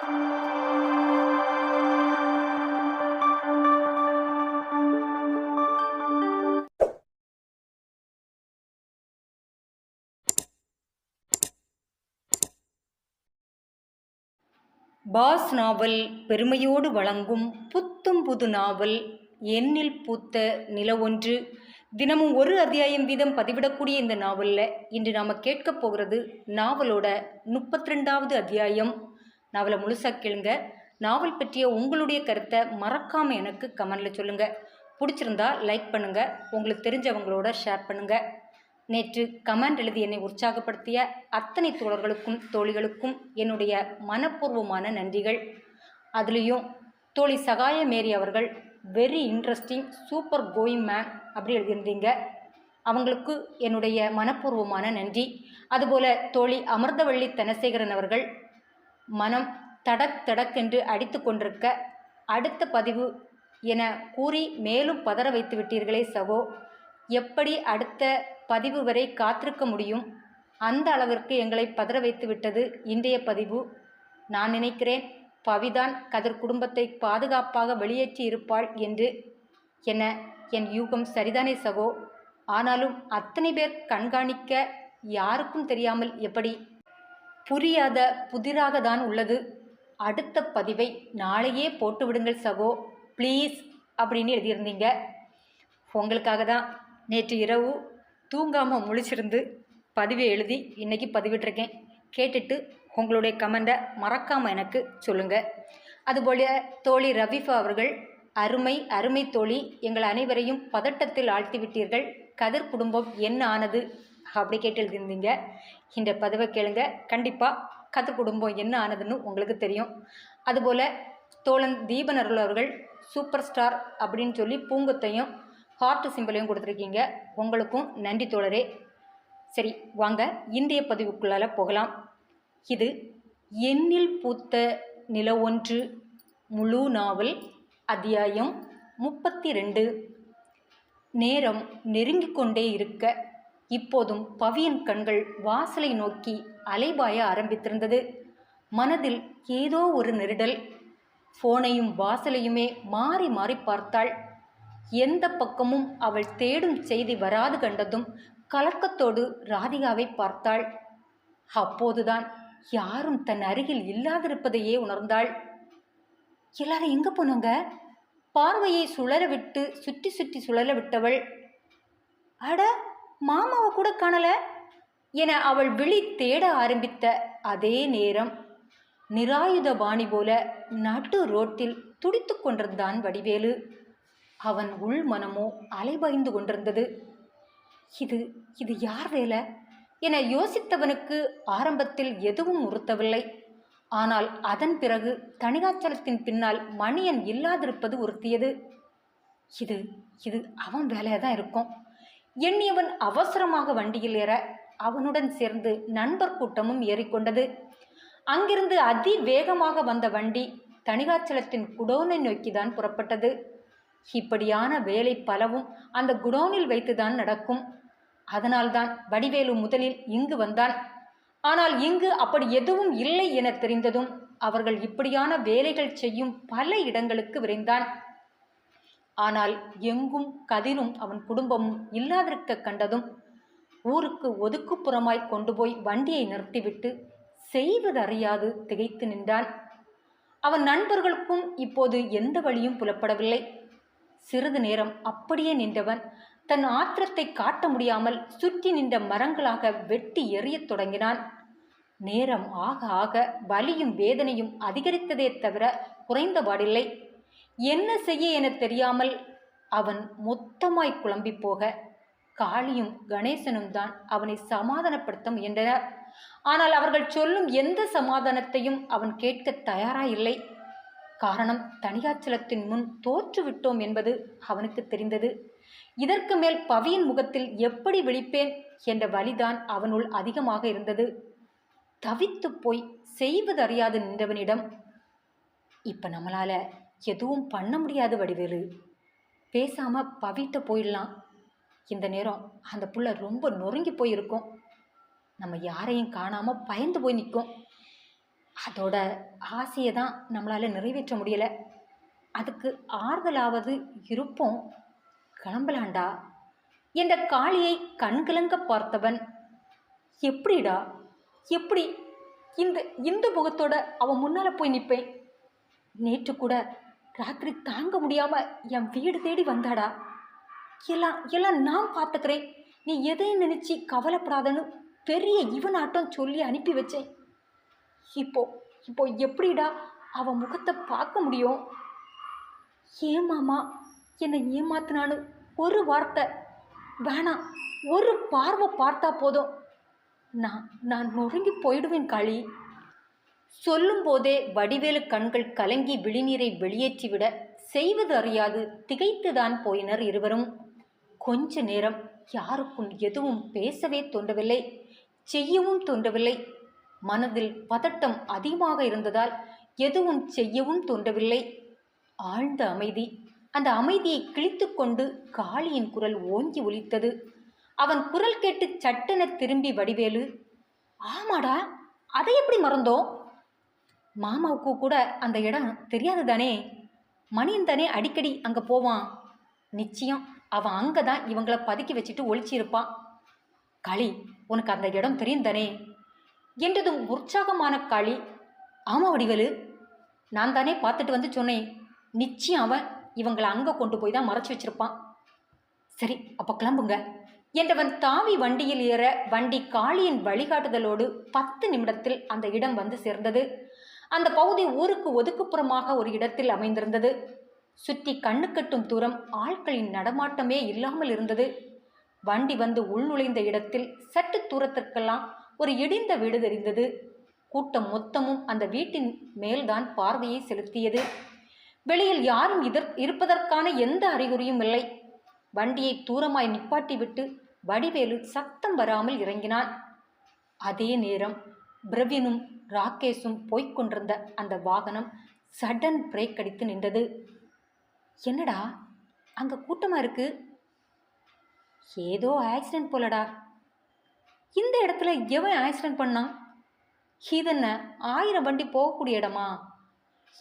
Pass நாவல் பெருமையோடு வழங்கும் புத்தும் புது நாவல் எண்ணில் பூத்த ஒன்று தினமும் ஒரு அத்தியாயம் வீதம் பதிவிடக்கூடிய இந்த நாவலில் இன்று நாம் கேட்க போகிறது நாவலோட முப்பத்தி ரெண்டாவது அத்தியாயம். நாவலை முழுசாக கேளுங்க. நாவல் பற்றிய உங்களுடைய கருத்தை மறக்காமல் எனக்கு கமெண்டில் சொல்லுங்கள் பிடிச்சிருந்தா லைக் பண்ணுங்கள் உங்களுக்கு தெரிஞ்சவங்களோட ஷேர் பண்ணுங்கள் நேற்று கமெண்ட் எழுதி என்னை உற்சாகப்படுத்திய அத்தனை தோழர்களுக்கும் தோழிகளுக்கும் என்னுடைய மனப்பூர்வமான நன்றிகள். அதுலேயும் தோழி சகாய மேரி அவர்கள் very interesting super going man அப்படி எழுதியிருந்தீங்க. அவங்களுக்கு என்னுடைய மனப்பூர்வமான நன்றி. அதுபோல் தோழி அமிர்தவள்ளி தனசேகரன் அவர்கள் மனம் தடக் தடக்கென்று அடித்து கொண்டிருக்க அடுத்த பதிவு என கூறி மேலும் பதற வைத்து விட்டீர்களே சகோ. எப்படி அடுத்த பதிவு வரை காத்திருக்க முடியும்? அந்த அளவிற்கு எங்களை பதற வைத்து விட்டது இன்றைய பதிவு. நான் நினைக்கிறேன் பவிதான் கதிர் குடும்பத்தை பாதுகாப்பாக வெளியேற்றி இருப்பாள் என்று என என் யூகம் சரிதானே சகோ. ஆனாலும் அத்தனை பேர் கண்காணிக்க யாருக்கும் தெரியாமல் எப்படி புரியாத புதிராக தான் உள்ளது. அடுத்த பதிவை நாளையே போட்டு விடுங்கள் சகோ. ப்ளீஸ் அப்படின்னு எழுதியிருந்தீங்க. உங்களுக்காக தான் நேற்று இரவு தூங்காமல் முழிச்சிருந்து பதிவை எழுதி இன்றைக்கி பதிவிட்டிருக்கேன். கேட்டுட்டு உங்களுடைய கமெண்டை மறக்காமல் எனக்கு சொல்லுங்கள் அதுபோல தோழி ரவிஃபா அவர்கள் அருமை அருமை தோழி எங்கள் அனைவரையும் பதட்டத்தில் ஆழ்த்தி விட்டீர்கள். கதிர் குடும்பம் என்ன ஆனது? அப்படி கேட்டு இந்த பதிவை கேளுங்க. கண்டிப்பாக கத்து குடும்பம் என்ன ஆனதுன்னு உங்களுக்கு தெரியும். அதுபோல் தோழன் தீபன் அருள் அவர்கள் சூப்பர் ஸ்டார் அப்படின்னு சொல்லி பூங்கத்தையும் ஹார்ட் சிம்பிளையும் கொடுத்துருக்கீங்க. உங்களுக்கும் நன்றி தோழரே. சரி வாங்க. இந்திய பதிவுக்குள்ளால போகலாம். இது எண்ணில் பூத்த நில ஒன்று முழு நாவல் அத்தியாயம் முப்பத்தி ரெண்டு. நேரம் நெருங்கிக் கொண்டே இருக்க இப்போதும் பவியன் கண்கள் வாசலை நோக்கி அலைபாய ஆரம்பித்திருந்தது. மனதில் ஏதோ ஒரு நெருடல். ஃபோனையும் வாசலையுமே மாறி மாறி பார்த்தாள். எந்த பக்கமும் அவள் தேடும் செய்தி வராது கண்டதும் கலக்கத்தோடு ராதிகாவை பார்த்தாள். அப்போதுதான் யாரும் தன் அருகில் இல்லாதிருப்பதையே உணர்ந்தாள். எல்லாரும் எங்க போனாங்க? பார்வையை சுழல விட்டு சுற்றி சுற்றி சுழல விட்டவள் அட மாமாவை கூட காணல என அவள் விழி தேட ஆரம்பித்த அதே நேரம் நிராயுத பாணி போல நடு ரோட்டில் துடித்து கொண்டிருந்தான் வடிவேலு. அவன் உள் மனமோ அலைபாய்ந்து கொண்டிருந்தது. இது இது யார் வேலை? என யோசித்தவனுக்கு ஆரம்பத்தில் எதுவும் உறுத்தவில்லை. ஆனால் அதன் பிறகு தணிகாச்சலத்தின் பின்னால் மணியன் இல்லாதிருப்பது உறுத்தியது. இது இது அவன் வேலையாக தான் இருக்கும். எண்ணியவன் அவசரமாக வண்டியில் ஏற அவனுடன் சேர்ந்து நண்பர் கூட்டமும் ஏறிக்கொண்டது. அங்கிருந்து அதிவேகமாக வந்த வண்டி தணிகாச்சலத்தின் குடோனை நோக்கிதான் புறப்பட்டது. இப்படியான வேலை பலவும் அந்த குடோனில் வைத்துதான் நடக்கும். அதனால்தான் வடிவேலு முதலில் இங்கு வந்தான். ஆனால் இங்கு அப்படி எதுவும் இல்லை என தெரிந்ததும் அவர்கள் இப்படியான வேலைகள் செய்யும் பல இடங்களுக்கு விரைந்தான். ஆனால் எங்கும் கதிரும் அவன் குடும்பமும் இல்லாதிருக்க கண்டதும் ஊருக்கு ஒதுக்குப்புறமாய் கொண்டு போய் வண்டியை நிறுத்திவிட்டு செய்வதறியாது திகைத்து நின்றான். அவன் நண்பர்களுக்கும் இப்போது எந்த வழியும் புலப்படவில்லை. சிறிது நேரம் அப்படியே நின்றவன் தன் ஆத்திரத்தை காட்ட முடியாமல் சுற்றி நின்ற மரங்களாக வெட்டி எறியத் தொடங்கினான். நேரம் ஆக ஆக வலியும் வேதனையும் அதிகரித்ததே தவிர குறைந்தபாடில்லை. என்ன செய்ய என தெரியாமல் அவன் மொத்தமாய் குழம்பி போக காளியும் கணேசனும் தான் அவனை சமாதானப்படுத்த முயன்றனர். ஆனால் அவர்கள் சொல்லும் எந்த சமாதானத்தையும் அவன் கேட்க தயாராயில்லை. காரணம் தனியாச்சலத்தின் முன் தோற்றுவிட்டோம் என்பது அவனுக்கு தெரிந்தது. இதற்கு மேல் பவியின் முகத்தில் எப்படி விழிப்பேன் என்ற வழிதான் அவனுள் அதிகமாக இருந்தது. தவித்து போய் செய்வதறியாது நின்றவனிடம் இப்ப நம்மளால எதுவும் பண்ண முடியாது வடிவேலு. பேசாம பவிட்ட போயிடலாம். இந்த நேரம் அந்த புள்ள ரொம்ப நொறுங்கி போயிருக்கும். நம்ம யாரையும் காணாம பயந்து போய் நிற்கும். அதோட ஆசையை தான் நம்மளால் நிறைவேற்ற முடியலை. அதுக்கு ஆறுதலாவது இருப்போம். கிளம்பலாண்டா என்ற காளியை கண்கலங்க பார்த்தவன். எப்படிடா? எப்படி? இந்த இந்து முகத்தோட அவன் முன்னால் போய் நிற்பேன். நேற்று கூட ராத்திரி தாங்க முடியாமல் என் வீடு தேடி வந்தாடா. எல்லாம் எல்லாம் நான் பார்த்துக்கிறேன். நீ எதையும் நினச்சி கவலைப்படாதன்னு பெரிய இவனாட்டம் சொல்லி அனுப்பி வச்சேன். இப்போ இப்போ எப்படிடா அவன் முகத்தை பார்க்க முடியும்? ஏமாமா என்னை ஏமாத்தினான்னு ஒரு வார்த்தை வேணாம் ஒரு பார்வை பார்த்தா போதும். நான் நான் நொறுங்கி போயிடுவேன் காளி. சொல்லும்போதே வடிவேலு கண்கள் கலங்கி விழிநீரை வெளியேற்றிவிட செய்வது அறியாது திகைத்துதான் போயினர் இருவரும். கொஞ்ச நேரம் யாருக்கும் எதுவும் பேசவே தோன்றவில்லை. செய்யவும் தோன்றவில்லை. மனதில் பதட்டம் அதிகமாக இருந்ததால் எதுவும் செய்யவும் தோன்றவில்லை. ஆழ்ந்த அமைதி அந்த அமைதியை கிழித்துக்கொண்டு காளியின் குரல் ஓங்கி ஒலித்தது. அவன் குரல் கேட்டு சட்டென திரும்பி வடிவேலு ஆமாடா அதை எப்படி மறந்தோம்? மாமாவுக்கு கூட அந்த இடம் தெரியாது தானே மணியன் தானே அடிக்கடி அங்கே போவான். நிச்சயம் அவன் அங்கே தான் இவங்களை பதுக்கி வச்சுட்டு ஒழிச்சிருப்பான் களி உனக்கு அந்த இடம் தெரியும் தானே? என்றதும் உற்சாகமான களி. ஆமா வடிவலு நான் தானே பார்த்துட்டு வந்து சொன்னேன். நிச்சயம் அவன் இவங்களை அங்கே கொண்டு போய் தான் மறைச்சி வச்சிருப்பான். சரி அப்போ கிளம்புங்க என்றவன் தாவி வண்டியில் ஏற வண்டி காளியின் வழிகாட்டுதலோடு பத்து நிமிடத்தில் அந்த இடம் வந்து சேர்ந்தது. அந்த பகுதி ஊருக்கு ஒதுக்குப்புறமாக ஒரு இடத்தில் அமைந்திருந்தது. சுற்றி கண்ணு கட்டும் தூரம் ஆட்களின் நடமாட்டமே இல்லாமல் இருந்தது. வண்டி வந்து உள்நுழைந்த இடத்தில் சற்று தூரத்திற்கெல்லாம் ஒரு இடிந்த வீடு தெரிந்தது. கூட்டம் மொத்தமும் அந்த வீட்டின் மேல்தான் பார்வையை செலுத்தியது. வெளியில் யாரும் இதற் இருப்பதற்கான எந்த அறிகுறியும் இல்லை. வண்டியை தூரமாய் நிப்பாட்டிவிட்டு வடிவேலு சத்தம் வராமல் இறங்கினான். அதே நேரம் பிரவினும் ராகேஷும் போய்க் கொண்டிருந்த அந்த வாகனம் சடன் பிரேக் அடித்து நின்றது. என்னடா? அங்கே கூட்டமாக இருக்கு? ஏதோ ஆக்சிடென்ட் போலடா. இந்த இடத்துல எவன் ஆக்சிடென்ட் பண்ணான்? இதென்ன? ஆயிரம் வண்டி போகக்கூடிய இடமா?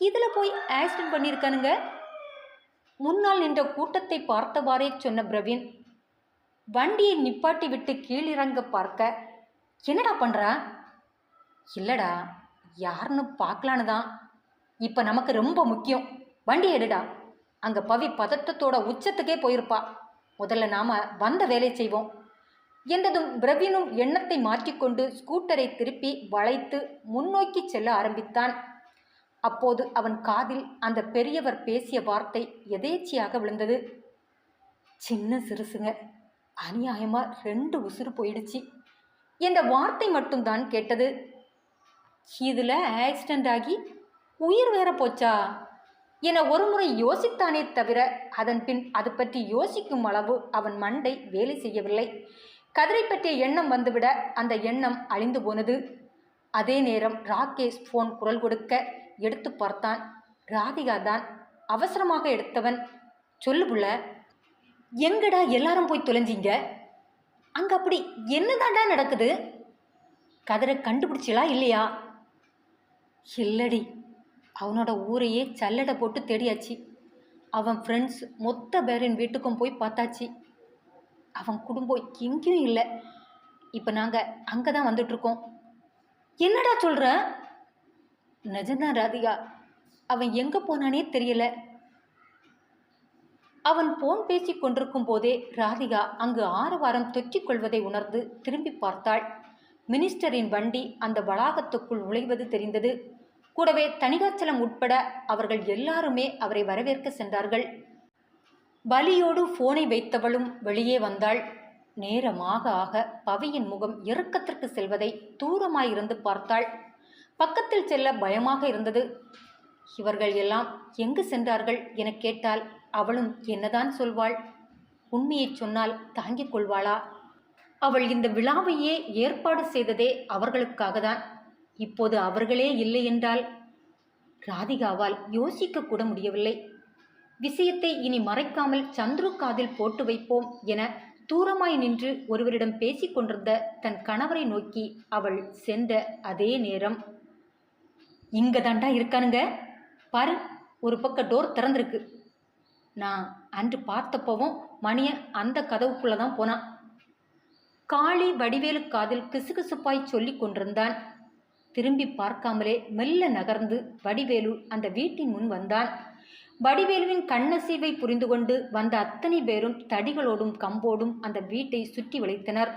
இதில் போய் ஆக்சிடென்ட் பண்ணியிருக்கானுங்க முன்னால் நின்ற கூட்டத்தை பார்த்தவாறே சொன்ன பிரவீன் வண்டியை நிப்பாட்டி விட்டு கீழிறங்க பார்க்க என்னடா பண்ணுற இல்லைடா யாருன்னு பார்க்கலான்னு தான் இப்போ நமக்கு ரொம்ப முக்கியம். வண்டி எடுடா. அங்கே பவி பதட்டத்தோட உச்சத்துக்கே போயிருப்பா. முதல்ல நாம் வந்த வேலை செய்வோம். என்றதும் பிரவீனும் எண்ணத்தை மாற்றிக்கொண்டு ஸ்கூட்டரை திருப்பி வளைத்து முன்னோக்கி செல்ல ஆரம்பித்தான். அப்போது அவன் காதில் அந்த பெரியவர் பேசிய வார்த்தை எதேச்சியாக விழுந்தது. சின்ன சிறுசுங்க அநியாயமாக ரெண்டு உசுறு போயிடுச்சு. என்ற வார்த்தை மட்டும்தான் கேட்டது. இதில் ஆக்சிடெண்ட் ஆகி உயிர் வேற போச்சா? என ஒருமுறை யோசித்தானே தவிர அதன் பின் அது பற்றி யோசிக்கும் அளவு அவன் மண்டை வேலை செய்யவில்லை. கதிரை பற்றிய எண்ணம் வந்துவிட அந்த எண்ணம் அழிந்து போனது. அதே நேரம் ராகேஷ் ஃபோன் குரல் கொடுக்க எடுத்து பார்த்தான். ராதிகா தான் அவசரமாக எடுத்தவன். சொல்லு புள்ள எங்கடா எல்லாரும் போய் தொலைஞ்சிங்க? அங்கே அப்படி என்னதாண்டா நடக்குது? கதிரை கண்டுபிடிச்சிலா இல்லையா? இல்லடி அவனோட ஊரையே சல்லடை போட்டு தேடியாச்சு. அவன் ஃப்ரெண்ட்ஸ் மொத்த பேரின் வீட்டுக்கும் போய் பார்த்தாச்சு. அவன் குடும்பம் எங்கேயும் இல்லை. இப்போ நாங்கள் அங்கே தான் வந்துட்ருக்கோம் என்னடா சொல்கிற நிஜம்தான் ராதிகா. அவன் எங்கே போனானே தெரியல. அவன் போன் பேசிக் கொண்டிருக்கும் போதே ராதிகா அங்கு ஆரவாரம் தொற்றிக் கொள்வதை உணர்ந்து திரும்பி பார்த்தாள். மினிஸ்டரின் வண்டி அந்த வளாகத்துக்குள் நுழைவது தெரிந்தது. கூடவே தணிகாச்சலம் உட்பட அவர்கள் எல்லாருமே அவரை வரவேற்க சென்றார்கள். பலியோடு போனை வைத்தவளும் வெளியே வந்தாள். நேரமாக ஆக பவியின் முகம் இறக்கத்திற்கு செல்வதை தூரமாயிருந்து பார்த்தாள். பக்கத்தில் செல்ல பயமாக இருந்தது. இவர்கள் எல்லாம் எங்கு சென்றார்கள்? என கேட்டால் அவளும் என்னதான் சொல்வாள்? உண்மையைச் சொன்னால் தாங்கிக் கொள்வாளா? அவள் இந்த விழாவையே ஏற்பாடு செய்ததே அவர்களுக்காக தான் இப்போது அவர்களே இல்லை என்றால்? ராதிகாவால் யோசிக்க கூட முடியவில்லை. விஷயத்தை இனி மறைக்காமல் சந்துரு காதில் போட்டு வைப்போம் என தூரமாய் நின்று ஒருவரிடம் பேசிக் கொண்டிருந்த தன் கணவரை நோக்கி அவள் சென்ற அதே நேரம். இங்க தாண்டா இருக்கானுங்க? பாரு ஒரு பக்கம் டோர் திறந்திருக்கு. நான் அன்று பார்த்தப்பவும் மணியன் அந்த கதவுக்குள்ளே தான் போனான். காளி வடிவேலு காதில் கிசுகிசுப்பாய் சொல்லிக் கொண்டிருந்தான். திரும்பி பார்க்காமலே மெல்ல நகர்ந்து வடிவேலு அந்த வீட்டின் முன் வந்தான். வடிவேலுவின் கண்ணசீவை புரிந்து கொண்டு வந்த அத்தனை பேரும் தடிகளோடும் கம்போடும் அந்த வீட்டை சுற்றி வளைத்தனர்.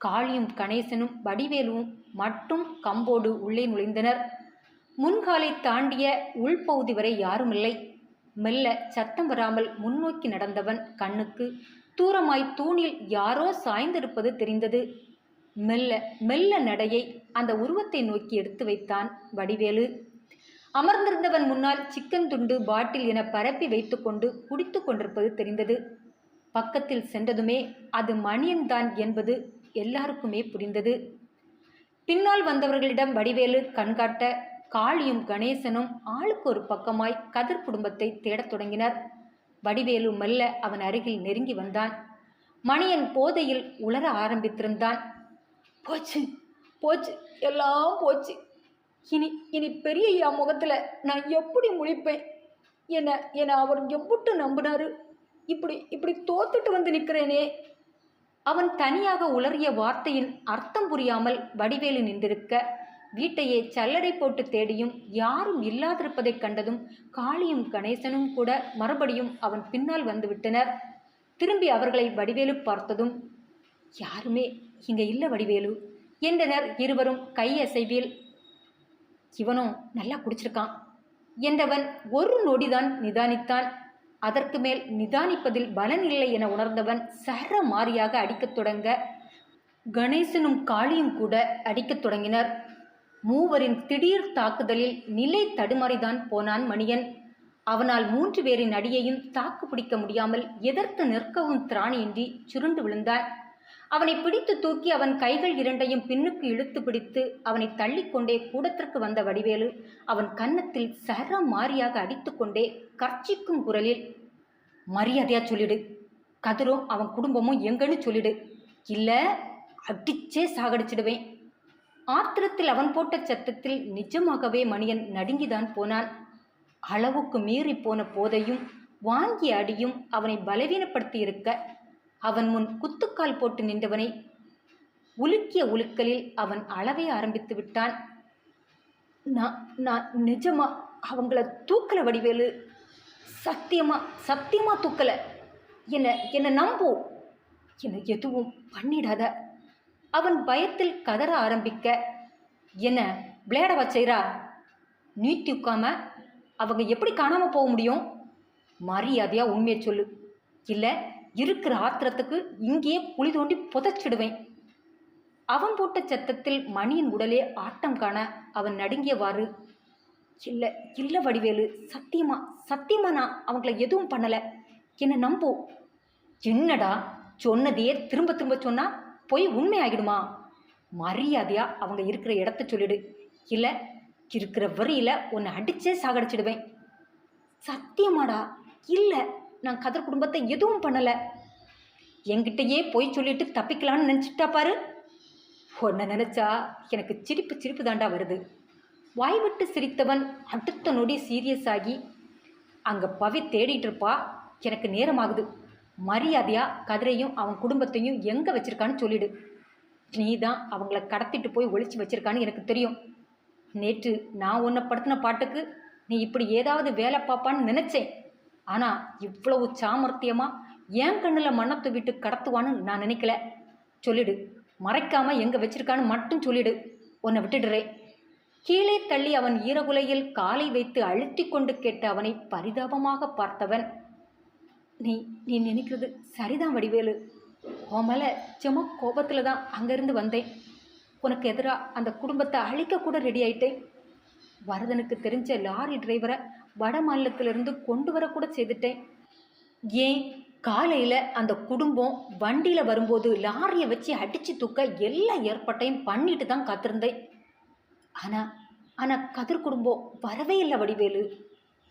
காளியும் கணேசனும் வடிவேலுவும் மட்டும் கம்போடு உள்ளே நுழைந்தனர். முன்காலை தாண்டிய உள்பகுதி வரை யாருமில்லை. மெல்ல சத்தம் வராமல் முன்னோக்கி நடந்தவன் கண்ணுக்கு தூரமாய் தூணில் யாரோ சாய்ந்திருப்பது தெரிந்தது. மெல்ல மெல்ல நடையை அந்த உருவத்தை நோக்கி எடுத்து வைத்தான் வடிவேலு. அமர்ந்திருந்தவன் முன்னால் சிக்கன் துண்டு பாட்டில் என பரப்பி வைத்துக்கொண்டு குடித்து கொண்டிருப்பது தெரிந்தது. பக்கத்தில் சென்றதுமே அது மணியன்தான் என்பது எல்லாருக்குமே புரிந்தது. பின்னால் வந்தவர்களிடம் வடிவேலு கண்காட்ட காளியும் கணேசனும் ஆளுக்கு ஒரு பக்கமாய் கதிர் குடும்பத்தை தேடத் தொடங்கினர். வடிவேலு மெல்ல அவன் அருகில் நெருங்கி வந்தான். மணியன் போதையில் உளர ஆரம்பித்திருந்தான். போச்சு போச்சு எல்லாம் போச்சு. இனி இனி பெரியய்யா முகத்தில் நான் எப்படி முழிப்பேன்? என்னை என்னை அவர் எம்புட்டு நம்பினாரு? இப்படி இப்படி தோத்துட்டு வந்து நிற்கிறேனே அவன் தனியாக உளறிய வார்த்தையின் அர்த்தம் புரியாமல் வடிவேலு நின்றிருக்க வீட்டையே சல்லடை போட்டு தேடியும் யாரும் இல்லாதிருப்பதைக் கண்டதும் காளியும் கணேசனும் கூட மறுபடியும் அவன் பின்னால் வந்துவிட்டனர் திரும்பி அவர்களை வடிவேலு பார்த்ததும் யாருமே இங்க இல்லை வடிவேலு என்றனர் இருவரும் கையசைவில். இவனும் நல்லா குடிச்சிருக்கான் என்றவன் ஒரு நொடிதான் நிதானித்தான். அதற்கு மேல் நிதானிப்பதில் பலன் இல்லை என உணர்ந்தவன் சர மாறியாக அடிக்கத் தொடங்க கணேசனும் காளியும் கூட அடிக்கத் தொடங்கினர். மூவரின் திடீர் தாக்குதலில் நிலை தடுமாறிதான் போனான் மணியன். அவனால் மூன்று பேரின் அடியையும் தாக்கு பிடிக்க முடியாமல் எதிர்த்து நிற்கவும் திராணியின்றி சுருண்டு விழுந்தார் அவனை பிடித்து தூக்கி அவன் கைகள் இரண்டையும் பின்னுக்கு இழுத்து பிடித்து அவனை தள்ளிக்கொண்டே கூடத்திற்கு வந்த வடிவேலு அவன் கன்னத்தில் சர மாறியாக அடித்துக்கொண்டே கர்ச்சிக்கும் குரலில் மரியாதையா சொல்லிடு. கதிரும் அவன் குடும்பமும் எங்கன்னு சொல்லிடு. இல்லை அடிச்சே சாகடிச்சிடுவேன். ஆத்திரத்தில் அவன் போட்ட சத்தத்தில் நிஜமாகவே மணியன் நடுங்கிதான் போனான். அளவுக்கு மீறி போன போதையும் வாங்கிய அடியும் அவனை பலவீனப்படுத்தி இருக்க அவன் முன் குத்துக்கால் போட்டு நின்றவனை உலுக்கிய உலுக்கலில் அவன் அளவே ஆரம்பித்து விட்டான். நான் நான் நிஜமா அவங்கள தூக்கல வடிவேலு? சத்தியமா சத்தியமா தூக்கல? என்ன என்னை நம்பு? என்னை எதுவும் பண்ணிடாத. அவன் பயத்தில் கதற ஆரம்பிக்க என்ன பிளேட வச்சைரா நீட்டி உட்காம அவங்க எப்படி காணாமல் போக முடியும்? மரியாதையாக உண்மையை சொல்லு. இல்லை இருக்கிற ஆத்திரத்துக்கு இங்கேயே குழி தோண்டி புதைச்சிடுவேன். அவன் போட்ட சத்தத்தில் மணியின் உடலே ஆட்டம் காண அவன் நடுங்கியவாறு இல்லை இல்லை வடிவேலு சத்தியமா சத்தியமா நான் அவங்கள எதுவும் பண்ணலை. என்னை நம்போ. என்னடா சொன்னதையே திரும்ப திரும்ப சொன்னா போய் உண்மை மரியாதையாக அவங்க இருக்கிற இடத்த சொல்லிடு. இல்லை இருக்கிற வரியில் உன்னை அடித்தே சாகடிச்சிடுவேன். சத்தியமாடா? இல்லை நான் கதர் குடும்பத்தை எதுவும் பண்ணலை. என்கிட்டயே போய் சொல்லிட்டு தப்பிக்கலான்னு நினச்சிட்டா பாரு. உன்னை நினச்சா எனக்கு சிரிப்பு சிரிப்பு தாண்டா வருது வாய்விட்டு சிரித்தவன் அடுத்த நொடி சீரியஸ் ஆகி அங்கே பவி தேடிட்டு இருப்பா. எனக்கு நேரமாகுது. மரியாதையாக கதிரையும் அவன் குடும்பத்தையும் எங்கே வச்சிருக்கான்னு சொல்லிடு. நீ தான் அவங்கள கடத்திட்டு போய் ஒழிச்சு வச்சிருக்கான்னு எனக்கு தெரியும். நேற்று நான் உன்னை படுத்தின பாட்டுக்கு நீ இப்படி ஏதாவது வேலை பார்ப்பான்னு நினச்சேன். ஆனால் இவ்வளவு சாமர்த்தியமாக என் கண்ணில் மண்ணை விட்டு கடத்துவான்னு நான் நினைக்கல. சொல்லிடு. மறைக்காமல் எங்கே வச்சிருக்கான்னு மட்டும் சொல்லிடு. உன்னை விட்டுடுறேன் கீழே தள்ளி அவன் ஈரகுலையில் காலை வைத்து அழுத்தி கொண்டு கேட்ட அவனை பரிதாபமாக பார்த்தவன். நீ நீ நினைக்கிறது சரிதான் வடிவேலு. உன் மேலே சும்மா கோபத்தில் தான் அங்கேருந்து வந்தேன். உனக்கு எதிராக அந்த குடும்பத்தை அழிக்க கூட ரெடி ஆயிட்டேன். வரதனுக்கு தெரிஞ்ச லாரி டிரைவரை வட மாநிலத்திலிருந்து கொண்டு வரக்கூட செய்துட்டேன். ஏன்? காலையில் அந்த குடும்பம் வண்டியில் வரும்போது லாரியை வச்சு அடித்து தூக்க எல்லா ஏற்பாட்டையும் பண்ணிட்டு தான் காத்திருந்தேன். ஆனால் ஆனால் கதிர் குடும்பம் வரவே இல்லை வடிவேலு.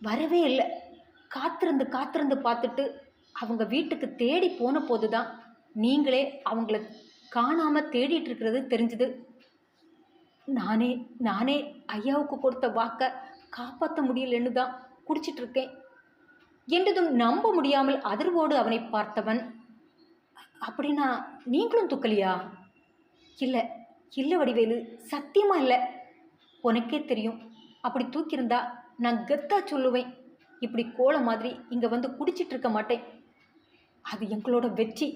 வரவே இல்லை. காத்திருந்து காத்திருந்து பார்த்துட்டு அவங்க வீட்டுக்கு தேடி போன போது தான் நீங்களே அவங்கள காணாமல் தேடிட்டு இருக்கிறது தெரிஞ்சுது. நானே நானே ஐயாவுக்கு கொடுத்த வாக்கை காப்பாற்ற முடியலன்னு தான் குடிச்சிட்டு இருக்கேன். என்றதும் நம்ப முடியாமல் அதிர்வோடு அவனை பார்த்தவன் அப்படின்னா நீங்களும் துக்கலியா? இல்லை இல்லை வடிவேலு சத்தியமாக இல்லை. உனக்கே தெரியும். அப்படி தூக்கியிருந்தா நான் கெத்தா சொல்லுவேன். இப்படி கோலம் மாதிரி இங்கே வந்து குடிச்சிட்டு இருக்க மாட்டேன். அது எங்களோட வெற்றி.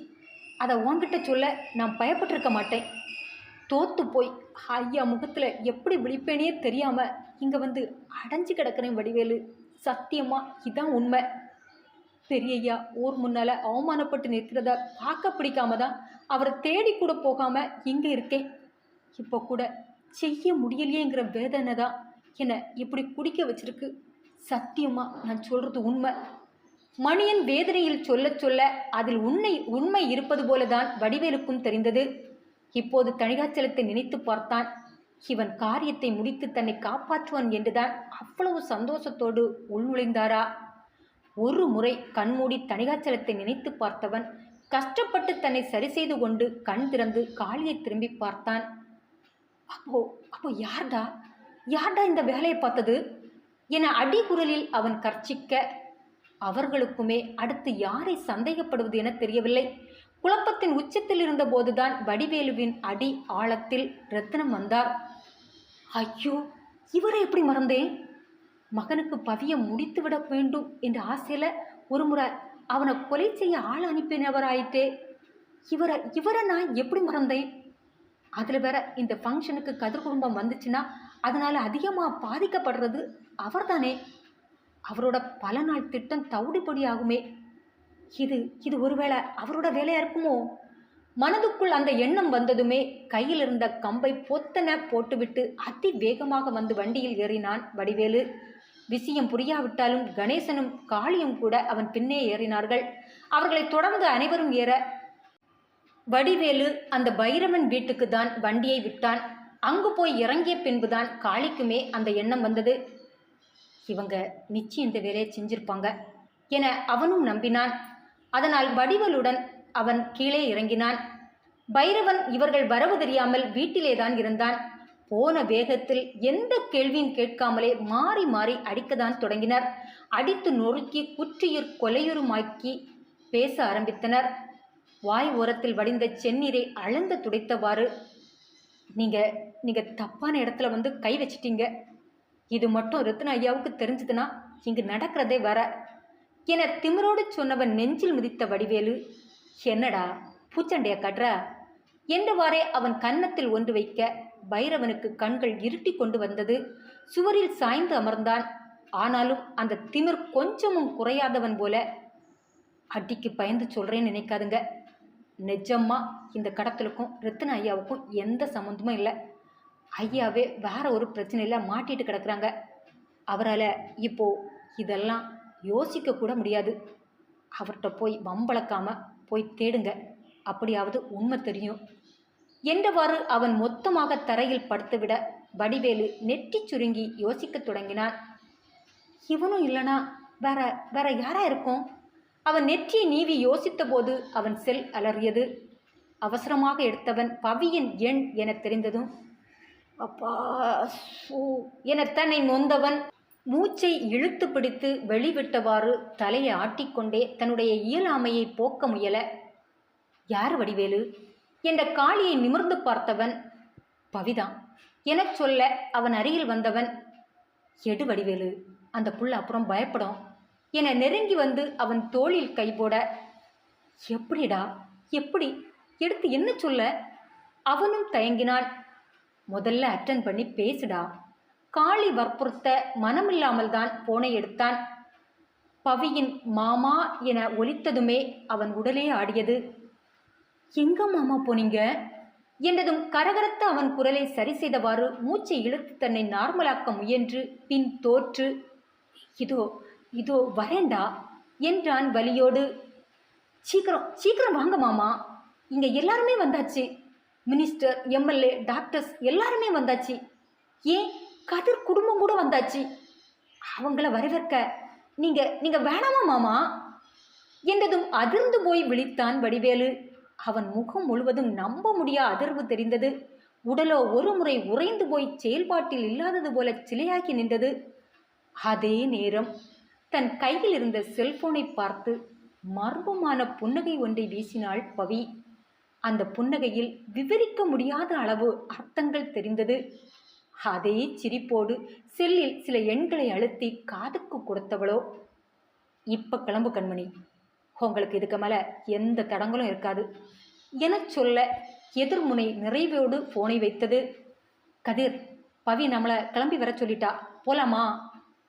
அதை உன்கிட்ட சொல்ல நான் பயப்பட்டிருக்க மாட்டேன். தோத்து போய் ஐயா முகத்தில் எப்படி விழிப்பேனே தெரியாமல் இங்கே வந்து அடைஞ்சு கிடக்கிறேன் வடிவேலு. சத்தியமாக இதான் உண்மை. பெரியய்யா ஊர் முன்னால் அவமானப்பட்டு நிற்கிறத பார்க்க பிடிக்காம தான் அவரை தேடி கூட போகாமல் இங்கே இருக்கேன். இப்போ கூட செய்ய முடியலையேங்கிற வேதனை தான் என்னை இப்படி குடிக்க வச்சிருக்கு. சத்தியமா நான் சொல்கிறது உண்மை. மணியன் வேதனையில் சொல்ல சொல்ல அதில் உண்மை உண்மை இருப்பது போலதான் வடிவேலுக்கும் தெரிந்தது. இப்போது தணிகாச்சலத்தை நினைத்து பார்த்தான். இவன் காரியத்தை முடித்து தன்னை காப்பாற்றுவான் என்றுதான் அவ்வளவு சந்தோஷத்தோடு உள்நுழைந்தாரா? ஒரு முறை கண்மூடி தணிகாச்சலத்தை நினைத்து பார்த்தவன் கஷ்டப்பட்டு தன்னை சரி செய்து கொண்டு கண் திறந்து காளியை திரும்பி பார்த்தான். அப்போ அப்போ யார்டா? யார்டா இந்த வேலையை பார்த்தது? என அடிகுரலில் அவன் கர்ச்சிக்க அவர்களுக்குமே அடுத்து யாரை சந்தேகப்படுவது என தெரியவில்லை. குழப்பத்தின் உச்சத்தில் இருந்தபோதுதான் வடிவேலுவின் அடி ஆழத்தில் ரத்னம் வந்தார். ஐயோ இவரை எப்படி மறந்தேன்? மகனுக்கு பவிய முடித்து விட வேண்டும் என்ற ஆசையில் ஒரு முறை அவனை கொலை செய்ய ஆள் அனுப்பினவராயிட்டே. இவரை இவரை நான் எப்படி மறந்தேன்? அதில் வேற இந்த ஃபங்க்ஷனுக்கு கதிர் குடும்பம் வந்துச்சுன்னா அதனால் அதிகமாக பாதிக்கப்படுறது அவர்தானே? அவரோட பல நாள் திட்டம் தவிடுபடி ஆகுமே இது இது ஒருவேளை அவரோட வேலையா இருக்குமோ? மனதுக்குள் அந்த எண்ணம் வந்ததுமே கையில் இருந்த கம்பை பொத்தன போட்டுவிட்டு அதி வேகமாக வந்து வண்டியில் ஏறினான் வடிவேலு. விஷயம் புரியாவிட்டாலும் கணேசனும் காளியும் கூட அவன் பின்னே ஏறினார்கள். அவர்களை தொடர்ந்து அனைவரும் ஏற வடிவேலு அந்த பைரவன் வீட்டுக்கு தான் வண்டியை விட்டான். அங்கு போய் இறங்கிய பின்புதான் காளிக்குமே அந்த எண்ணம் வந்தது. இவங்க நிச்சயம் இந்த வேலையை செஞ்சிருப்பாங்க என அவனும் நம்பினான். அதனால் வடிவலுடன் அவன் கீழே இறங்கினான். பைரவன் இவர்கள் வரவு தெரியாமல் வீட்டிலேதான் இருந்தான். போன வேகத்தில் எந்த கேள்வியும் கேட்காமலே மாறி மாறி அடிக்கத்தான் தொடங்கினர். அடித்து நொறுக்கி குற்றியுர் கொலையுருமாக்கி பேச ஆரம்பித்தனர். வாய் ஓரத்தில் வடிந்த செந்நீரை அளந்து துடைத்தவாறு நீங்கள் நீங்கள் தப்பான இடத்துல வந்து கை வச்சிட்டீங்க. இது மட்டும் ரத்ன ஐயாவுக்கு தெரிஞ்சதுன்னா இங்கு நடக்கிறதே வர. என திமிரோடு சொன்னவன் நெஞ்சில் மிதித்த வடிவேலு என்னடா பூச்சண்டைய கட்ற? என்றவாறே அவன் கன்னத்தில் ஒன்று வைக்க பைரவனுக்கு கண்கள் இருட்டி கொண்டு வந்தது. சுவரில் சாய்ந்து அமர்ந்தான். ஆனாலும் அந்த திமிர் கொஞ்சமும் குறையாதவன் போல. அடிக்கு பயந்து சொல்கிறேன்னு நினைக்காதுங்க. நிஜமா இந்த கடத்தலுக்கும் ரத்தின ஐயாவுக்கும் எந்த சம்மந்தமும் இல்லை. ஐயாவே வேற ஒரு பிரச்சனையில் மாட்டிட்டு கிடக்குறாங்க. அவரால் இப்போ இதெல்லாம் யோசிக்க கூட முடியாது. அவர்கிட்ட போய் வம்பளக்காம போய் தேடுங்க. அப்படியாவது உண்மை தெரியும். என்றவாறு அவன் மொத்தமாக தரையில் படுத்துவிட வடிவேலு நெட்டி சுருங்கி யோசிக்கத் தொடங்கினான். இவனும் இல்லைனா வேற வேற யாரா இருக்கும்? அவன் நெற்றியை நீவி யோசித்தபோது அவன் செல் அலறியது. அவசரமாக எடுத்தவன் பவியின் எண் என தெரிந்ததும் அப்பா சூ. என தன்னை நொந்தவன். மூச்சை இழுத்து பிடித்து வெளிவிட்டவாறு தலையை ஆட்டிக்கொண்டே தன்னுடைய இயலாமையை போக்க முயல. யார் வடிவேலு? என்ற காளியை நிமிர்ந்து பார்த்தவன் பவிதான் எனச் சொல்ல அவன் அருகில் வந்தவன் எடு வடிவேலு அந்த புள்ள அப்புறம் பயப்படும். என நெருங்கி வந்து அவன் தோளில் கை போட எப்படிடா? எப்படி? எடுத்து என்ன சொல்ல? அவனும் தயங்கினான் முதல்ல அட்டன் பண்ணி பேசுடா. காளி வற்புறுத்த மனமில்லாமல் தான் போனை எடுத்தான். பவியின் மாமா என ஒலித்ததுமே அவன் உடலே ஆடியது. எங்க மாமா போனீங்க? என்றதும் கரகரத்த அவன் குரலை சரி செய்தவாறு மூச்சை இழுத்து தன்னை நார்மலாக்க முயன்று பின் தோற்று இதோ இதோ வரேண்டா என்றான் வலியோடு. சீக்கிரம் சீக்கிரம் வாங்க மாமா. இங்கே எல்லாருமே வந்தாச்சு. மினிஸ்டர் எம்எல்ஏ டாக்டர்ஸ் எல்லாருமே வந்தாச்சு. ஏன்? கதிர் குடும்பம் கூட வந்தாச்சு. அவங்கள வரவேற்க. நீங்க நீங்க வேணாமா மாமா? என்றதும் அதிர்ந்து போய் விழித்தான் வடிவேலு. அவன் முகம் முழுவதும் நம்ப முடியா அதிர்வு தெரிந்தது. உடலோ ஒரு முறை உறைந்து போய் செயல்பாட்டில் இல்லாதது போல சிலையாகி நின்றது. அதே நேரம் தன் கையில் இருந்த செல்போனை பார்த்து மர்மமான புன்னகை ஒன்றை வீசினாள் பவி. அந்த புன்னகையில் விவரிக்க முடியாத அளவு அர்த்தங்கள் தெரிந்தது. அதே சிரிப்போடு செல்லில் சில எண்களை அழுத்தி காதுக்கு கொடுத்தவளோ. இப்ப கிளம்பு கண்மணி. உங்களுக்கு இதுக்கு மேலே எந்த தடங்களும் இருக்காது. என சொல்ல எதிர்முனை நிறைவோடு போனை வைத்தது. கதிர் பவி நம்மளை கிளம்பி வர சொல்லிட்டா. போலாமா?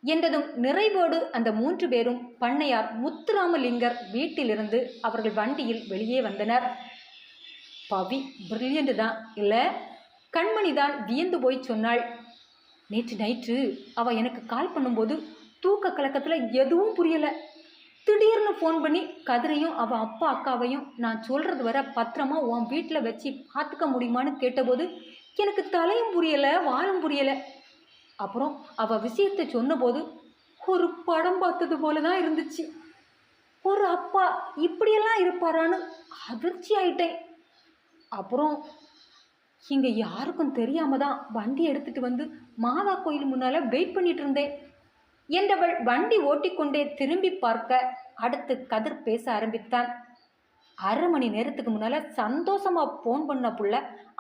என்றதும் நிறைவோடு அந்த மூன்று பேரும் பண்ணையார் முத்துராமலிங்கர் வீட்டிலிருந்து அவர்கள் வண்டியில் வெளியே வந்தனர். பவி பிரில்லியண்ட் தான். இல்லை கண்மணி தான் வியந்து போய் சொன்னாள் நேற்று நைட்டு அவள் எனக்கு கால் பண்ணும்போது தூக்க கலக்கத்தில் எதுவும் புரியலை. திடீர்னு ஃபோன் பண்ணி கதிரையும் அவள் அப்பா அக்காவையும் நான் சொல்கிறது வர பத்திரமா உன் வீட்டில் வச்சு பார்த்துக்க முடியுமான்னு கேட்டபோது எனக்கு தலையும் புரியலை வாழும் புரியலை. அப்புறம் அவள் விஷயத்தை சொன்னபோது ஒரு படம் பார்த்தது போல தான் இருந்துச்சு. ஒரு அப்பா இப்படியெல்லாம் இருப்பாரான்னு அதிர்ச்சி ஆயிட்டேன் அப்புறம் இங்கே யாருக்கும் தெரியாம தான் வண்டி எடுத்துட்டு வந்து மாதா கோயில் முன்னால் வெயிட் பண்ணிட்டு இருந்தேன். என்றவள் வண்டி ஓட்டிக்கொண்டே திரும்பி பார்க்க அடுத்து கதிர் பேச ஆரம்பித்தான். அரை மணி நேரத்துக்கு முன்னால் சந்தோஷமாக ஃபோன் பண்ண புள்ள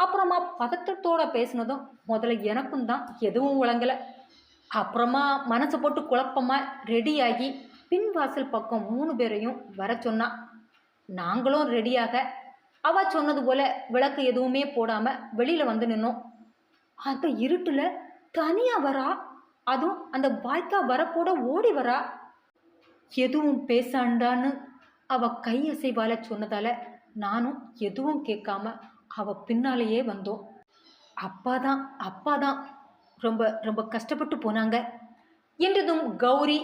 அப்புறமா பதட்டத்தோட பேசினதும் முதல்ல எனக்கும் தான் எதுவும் விளங்கலை. அப்புறமா மனசை போட்டு குழப்பமாக ரெடியாகி பின்வாசல் பக்கம் மூணு பேரையும் வர சொன்னான் நாங்களும் ரெடியாக அவ சொன்னது போல விளக்கு எதுவுமே போடாமல் வெளியில் வந்து நின்னோம். அந்த இருட்டில் தனியாக வரா? அதுவும் அந்த வாய்க்கா வரப்போட ஓடி வரா? எதுவும் பேசாண்டான்னு அவ கையசைவால சொன்னதால நானும் எதுவும் கேட்காம அவ பின்னாலேயே வந்தோம். அப்பா தான் அப்பா தான் ரொம்ப ரொம்ப கஷ்டப்பட்டு போனாங்க. என்றதும் கௌரி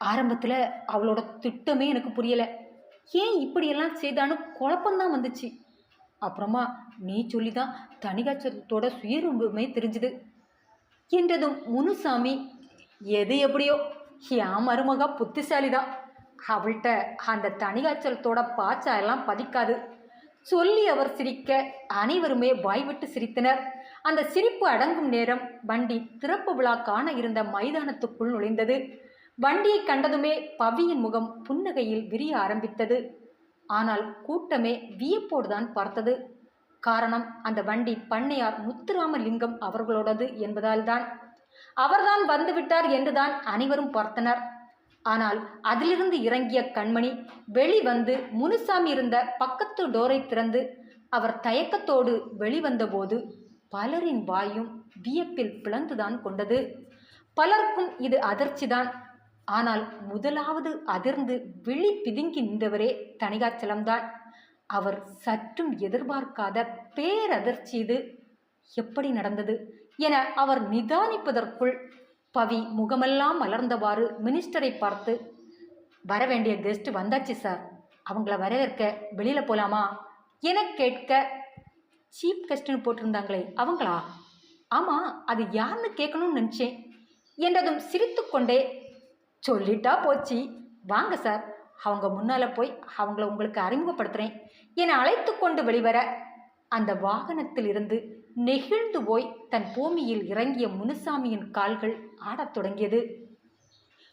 ஆரம்பத்தில் அவளோட திட்டமே எனக்கு புரியலை. ஏன் இப்படியெல்லாம் செய்தான்னு குழப்பம்தான் வந்துச்சு. அப்புறமா நீ சொல்லி தான் தனிகாச்சத்தோட சுயரூபமே தெரிஞ்சுது. என்றதும் முனுசாமி எது எப்படியோ என் மருமகா புத்திசாலி தான் அவள்கிட்ட அந்த தனிகாச்சலத்தோட பாச்சா எல்லாம் பதிக்காது. சொல்லி அவர் சிரிக்க அனைவருமே வாய்விட்டு சிரித்தனர். அந்த சிரிப்பு அடங்கும் நேரம் வண்டி திறப்பு விழா காண இருந்த மைதானத்துக்குள் நுழைந்தது. வண்டியை கண்டதுமே பவியின் முகம் புன்னகையில் விரிய ஆரம்பித்தது. ஆனால் கூட்டமே வியப்போடுதான் பார்த்தது. காரணம் அந்த வண்டி பண்ணையார் முத்துராமலிங்கம் அவர்களோடது என்பதால்தான். அவர்தான் வந்துவிட்டார் என்றுதான் அனைவரும் பார்த்தனர். ஆனால் அதிலிருந்து இறங்கிய கண்மணி வெளிவந்து முனுசாமி இருந்த பக்கத்து டோரை திறந்து அவர் தயக்கத்தோடு வெளிவந்தபோது பலரின் வாயும் வியப்பில் பிளந்துதான் கொண்டது. பலருக்கும் இது அதிர்ச்சிதான். ஆனால் முதலாவது அதிர்ந்து விழி பிதுங்கி நின்றவரே தணிகாச்சலம்தான். அவர் சற்றும் எதிர்பார்க்காத பேரதிர்ச்சி இது எப்படி நடந்தது என அவர் நிதானிப்பதற்குள் பவி முகமெல்லாம் மலர்ந்தவாறு மினிஸ்டரை பார்த்து வர வேண்டிய கெஸ்ட் வந்தாச்சு சார். அவங்கள வரவேற்க வெளியில் போகலாமா என கேட்க சீப் கெஸ்ட்னு போட்டிருந்தாங்களே அவங்களா? ஆமாம் அது யாருன்னு கேட்கணும்னு நினச்சேன். என்றதும் சிரித்துக்கொண்டே சொல்லிட்டா போச்சு. வாங்க சார் அவங்க முன்னால் போய் அவங்கள உங்களுக்கு அறிமுகப்படுத்துகிறேன் என்னை அழைத்து கொண்டு வெளிவர. அந்த வாகனத்தில் இருந்து நெகிழ்ந்து போய் தன் பூமியில் இறங்கிய முனுசாமியின் கால்கள் ஆடத் தொடங்கியது.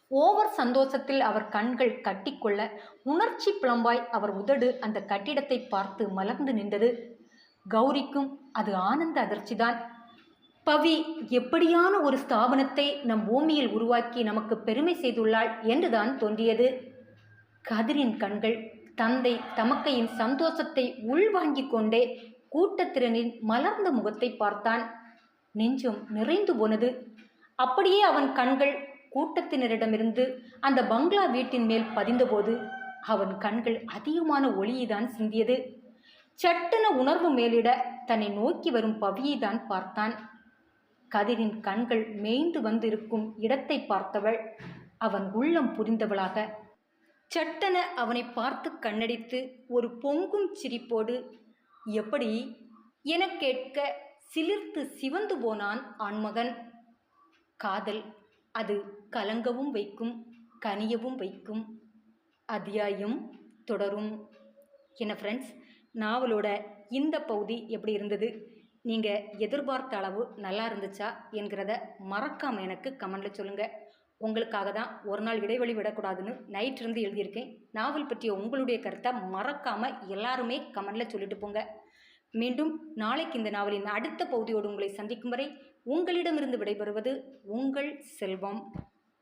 ஓவர் சந்தோஷத்தில் அவர் கண்கள் கட்டிக்கொள்ள உணர்ச்சி புலம்பாய் அவர் உதடு அந்த கட்டிடத்தை பார்த்து மலர்ந்து நின்றது. கௌரிக்கும் அது ஆனந்த அதிர்ச்சிதான். பவி எப்படியான ஒரு ஸ்தாபனத்தை நம் பூமியில் உருவாக்கி நமக்கு பெருமை செய்துள்ளாள் என்றுதான் தோன்றியது. கதிரின் கண்கள் தந்தை தமக்கையின் சந்தோஷத்தை உள்வாங்கிக் கொண்டே கூட்டத்திறனின் மலர்ந்த முகத்தை பார்த்தான். நெஞ்சம் நிறைந்து போனது. அப்படியே அவன் கண்கள் கூட்டத்தினரிடமிருந்து அந்த பங்களா வீட்டின் மேல் பதிந்தபோது அவன் கண்கள் அதிகமான ஒளியைதான் சிந்தியது. சட்டென உணர்வு மேலிட தன்னை நோக்கி வரும் பவியை தான் பார்த்தான். கதிரின் கண்கள் மேய்ந்து வந்திருக்கும் இடத்தை பார்த்தவள் அவன் உள்ளம் புரிந்தவளாக. சட்டென அவனை பார்த்து கண்ணடித்து ஒரு பொங்கும் சிரிப்போடு எப்படி? என கேட்க சிலிர்த்து சிவந்து போனான் ஆண்மகன். காதல் அது கலங்கவும் வைக்கும் கனியவும் வைக்கும். அத்தியாயம் தொடரும். என்ன ஃப்ரெண்ட்ஸ் நாவலோட இந்த பகுதி எப்படி இருந்தது? நீங்கள் எதிர்பார்த்த அளவு நல்லா இருந்துச்சா என்கிறத மறக்காமல் எனக்கு கமெண்டில் சொல்லுங்கள் உங்களுக்காக தான் ஒரு நாள் இடைவெளி விடக்கூடாதுன்னு நைட் இருந்து எழுதியிருக்கேன். நாவல் பற்றிய உங்களுடைய கருத்தை மறக்காமல் எல்லாருமே கமெண்டில் சொல்லிட்டு போங்க. மீண்டும் நாளைக்கு இந்த நாவலின் அடுத்த பகுதியோடு உங்களை சந்திக்கும் வரை உங்களிடமிருந்து விடைபெறுவது உங்கள் செல்வம்.